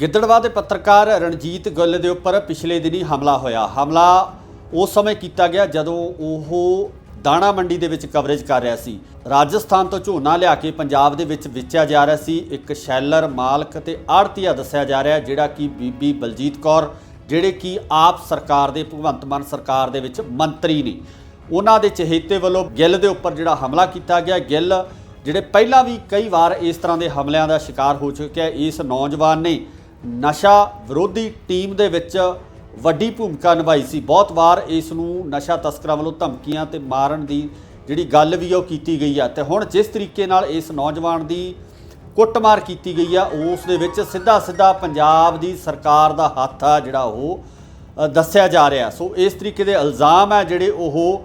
ਗਿੱਦੜਵਾ ਦੇ ਪੱਤਰਕਾਰ ਰਣਜੀਤ ਗੁੱਲ ਦੇ ਉੱਪਰ ਪਿਛਲੇ ਦਿਨੀ ਹਮਲਾ ਹੋਇਆ। ਹਮਲਾ ਉਸ ਸਮੇਂ ਕੀਤਾ ਗਿਆ ਜਦੋਂ ਉਹ ਦਾਣਾ ਮੰਡੀ ਦੇ ਵਿੱਚ ਕਵਰੇਜ ਕਰ ਰਿਹਾ ਸੀ। ਰਾਜਸਥਾਨ ਤੋਂ ਝੋਨਾ ਲਿਆ ਕੇ ਪੰਜਾਬ ਦੇ ਵਿੱਚ ਵੇਚਿਆ ਜਾ ਰਿਹਾ ਸੀ। ਇੱਕ ਸ਼ੈਲਰ ਮਾਲਕ ਤੇ ਆੜਤੀਆ ਦੱਸਿਆ ਜਾ ਰਿਹਾ ਜਿਹੜਾ ਕਿ ਬੀਬੀ ਬਲਜੀਤ ਕੌਰ, ਜਿਹੜੇ ਕਿ ਆਪ ਸਰਕਾਰ ਦੇ, ਭਗਵੰਤ ਮਾਨ ਸਰਕਾਰ ਦੇ ਵਿੱਚ ਮੰਤਰੀ ਨੇ। ਉਹਨਾਂ ਦੇ ਚਹੇਤੇ ਵੱਲੋਂ ਗਿੱਲ ਦੇ ਉੱਪਰ ਜਿਹੜਾ ਹਮਲਾ ਕੀਤਾ ਗਿਆ। ਗਿੱਲ ਜਿਹੜੇ ਪਹਿਲਾਂ ਵੀ ਕਈ ਵਾਰ ਇਸ ਤਰ੍ਹਾਂ ਦੇ ਹਮਲਿਆਂ ਦਾ ਸ਼ਿਕਾਰ ਹੋ ਚੁੱਕਿਆ, ਇਸ ਨੌਜਵਾਨ ਨੇ ਨਸ਼ਾ ਵਿਰੋਧੀ ਟੀਮ ਦੇ ਵਿੱਚ ਵੱਡੀ ਭੂਮਿਕਾ ਨਿਭਾਈ ਸੀ। ਬਹੁਤ ਵਾਰ ਇਸ ਨੂੰ ਨਸ਼ਾ ਤਸਕਰਾਂ ਵੱਲੋਂ ਧਮਕੀਆਂ ਤੇ ਮਾਰਨ ਦੀ ਜਿਹੜੀ ਗੱਲ ਵੀ ਉਹ ਕੀਤੀ ਗਈ ਆ। ਤੇ ਹੁਣ ਜਿਸ ਤਰੀਕੇ ਨਾਲ ਇਸ ਨੌਜਵਾਨ ਦੀ ਕੁੱਟਮਾਰ ਕੀਤੀ ਗਈ ਆ, ਉਸ ਦੇ ਵਿੱਚ ਸਿੱਧਾ ਸਿੱਧਾ ਪੰਜਾਬ ਦੀ ਸਰਕਾਰ ਦਾ ਹੱਥ ਆ ਜਿਹੜਾ ਉਹ ਦੱਸਿਆ ਜਾ ਰਿਹਾ। ਸੋ ਇਸ ਤਰੀਕੇ ਦੇ ਇਲਜ਼ਾਮ ਹੈ ਜਿਹੜੇ ਉਹ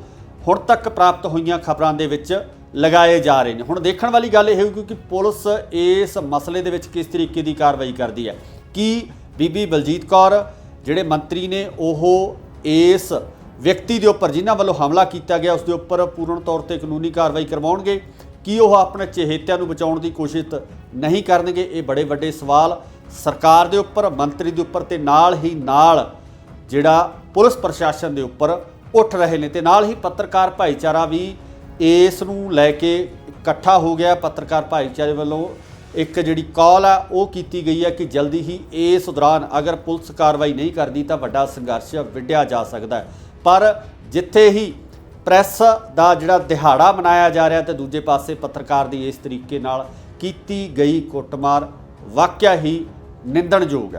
ਹੁਣ ਤੱਕ ਪ੍ਰਾਪਤ ਹੋਈਆਂ ਖਬਰਾਂ ਦੇ ਵਿੱਚ ਲਗਾਏ ਜਾ ਰਹੇ ਨੇ। ਹੁਣ ਦੇਖਣ ਵਾਲੀ ਗੱਲ ਇਹ ਹੋਊਗੀ ਕਿ ਪੁਲਿਸ ਇਸ ਮਸਲੇ ਦੇ ਵਿੱਚ ਕਿਸ ਤਰੀਕੇ ਦੀ ਕਾਰਵਾਈ ਕਰਦੀ ਹੈ ਕੀ ਬੀਬੀ ਬਲਜੀਤ ਕੌਰ, ਜਿਹੜੇ ਮੰਤਰੀ ਨੇ ਉਹ ਇਸ ਵਿਅਕਤੀ ਦੇ ਉੱਪਰ ਜਿਨ੍ਹਾਂ ਵੱਲੋਂ ਹਮਲਾ ਕੀਤਾ ਗਿਆ, ਉਸ ਦੇ ਉੱਪਰ ਪੂਰਨ ਤੌਰ ਤੇ ਕਾਨੂੰਨੀ ਕਾਰਵਾਈ ਕਰਵਾਉਣਗੇ, ਕੀ ਉਹ ਆਪਣੇ ਚਹੇਤਿਆਂ ਨੂੰ ਬਚਾਉਣ ਦੀ ਕੋਸ਼ਿਸ਼ ਨਹੀਂ ਕਰਨਗੇ? ਇਹ ਬੜੇ ਵੱਡੇ ਸਵਾਲ। ਸਰਕਾਰ ਦੇ ਉੱਪਰ, ਮੰਤਰੀ ਦੇ ਉੱਪਰ ਤੇ ਨਾਲ ਹੀ ਨਾਲ ਜਿਹੜਾ ਪੁਲਿਸ ਪ੍ਰਸ਼ਾਸਨ ਦੇ ਉੱਪਰ ਉੱਠ ਰਹੇ ਨੇ ਤੇ ਨਾਲ ਹੀ ਪੱਤਰਕਾਰ ਭਾਈਚਾਰਾ ਵੀ ਇਸ ਨੂੰ ਲੈ ਕੇ ਇਕੱਠਾ ਹੋ ਗਿਆ। ਪੱਤਰਕਾਰ ਭਾਈਚਾਰੇ ਵੱਲੋਂ ਇੱਕ ਜਿਹੜੀ ਕਾਲ ਆ, ਉਹ ਕੀਤੀ ਗਈ ਹੈ ਕਿ ਜਲਦੀ ਹੀ ਇਸ ਦੌਰਾਨ ਅਗਰ ਪੁਲਿਸ ਕਾਰਵਾਈ ਨਹੀਂ ਕਰਦੀ ਤਾਂ ਵੱਡਾ ਸੰਘਰਸ਼ ਵਿੱਢਿਆ ਜਾ ਸਕਦਾ ਹੈ। ਪਰ ਜਿੱਥੇ ਹੀ ਪ੍ਰੈਸ ਦਾ ਜਿਹੜਾ ਦਿਹਾੜਾ ਮਨਾਇਆ ਜਾ ਰਿਹਾ ਤੇ ਦੂਜੇ ਪਾਸੇ ਪੱਤਰਕਾਰ ਦੀ ਇਸ ਤਰੀਕੇ ਨਾਲ ਕੀਤੀ ਗਈ ਕੁੱਟਮਾਰ, ਵਾਕਿਆ ਹੀ ਨਿੰਦਣਯੋਗ ਹੈ।